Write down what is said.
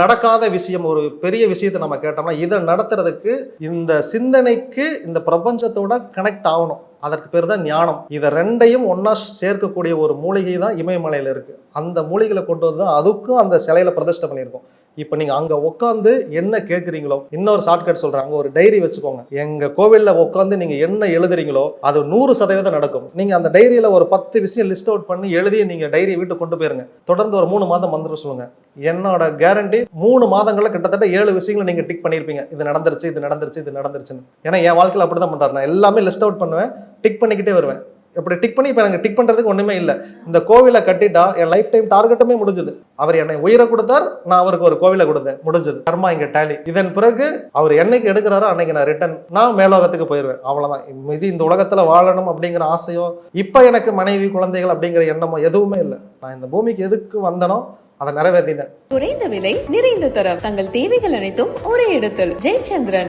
நடக்காத விஷயம் ஒரு பெரிய விஷயத்தை நம்ம கேட்டோம்னா இதை நடத்துறதுக்கு இந்த சிந்தனைக்கு இந்த பிரபஞ்சத்தோட கனெக்ட் ஆகணும். அதற்கு பேர் தான் ஞானம். இதை ரெண்டையும் ஒன்றா சேர்க்கக்கூடிய ஒரு மூலிகை தான் இமயமலையில் இருக்கு. அந்த மூலிகையில் கொண்டு வந்து அதுக்கும் அந்த சிலையில பிரதிஷ்டை பண்ணியிருக்கோம். இப்போ நீங்கள் அங்கே உட்காந்து என்ன கேட்குறீங்களோ இன்னொரு ஷார்ட்கட் சொல்கிறேன் அங்கே ஒரு டைரி வச்சுக்கோங்க. எங்கள் கோவிலில் உட்காந்து நீங்கள் என்ன எழுதுறீங்களோ அது நூறு சதவீதம் நடக்கும். நீங்கள் அந்த டைரியில் ஒரு பத்து விஷயம் லிஸ்ட் அவுட் பண்ணி எழுதி நீங்கள் டைரியை வீட்டுக்கு கொண்டு போயிருங்க. தொடர்ந்து ஒரு மூணு மாதம் வந்துட சொல்லுங்க. என்னோட கேரண்டி மூணு மாதங்களில் கிட்டத்தட்ட ஏழு விஷயங்களை நீங்கள் டிக் பண்ணியிருப்பீங்க இது நடந்துருச்சு இது நடந்துருச்சு இது நடந்துருச்சுன்னு. ஏன்னா என் வாழ்க்கையில் அப்படிதான் பண்ணுறாரு நான் எல்லாமே லிஸ்ட் அவுட் பண்ணுவேன் டிக் பண்ணிக்கிட்டே வருவேன். இப்படி டிக் பண்ணி இப்போ எனக்கு டிக் பண்ணுறதுக்கு ஒன்றுமே இல்லை. இந்த கோவிலை கட்டிட்டா என் லைஃப் டைம் டார்கெட்டுமே முடிஞ்சது. அவர் என்னை உயிரை கொடுத்தார் நான் அவருக்கு ஒரு கோவிலை கொடுத்தேன். முடிஞ்சது. கர்மா இங்கே டேலி இதன் பிறகு அவர் என்னைக்கு எடுக்கிறாரோ அன்னைக்கு நான் ரிட்டன் நான் மேலோகத்துக்கு போயிடுவேன் அவ்வளோதான் இது இந்த உலகத்தில் வாழணும் அப்படிங்கிற ஆசையோ இப்போ எனக்கு மனைவி குழந்தைகள் அப்படிங்கிற எண்ணமோ எதுவுமே இல்லை. நான் இந்த பூமிக்கு எதுக்கு வந்தனோ அதை நிறைவேற்றினேன். குறைந்த விலை நிறைந்த தரம். தங்கள் தேவைகள் அனைத்தும் ஒரே இடத்தில். ஜெயச்சந்திரன்.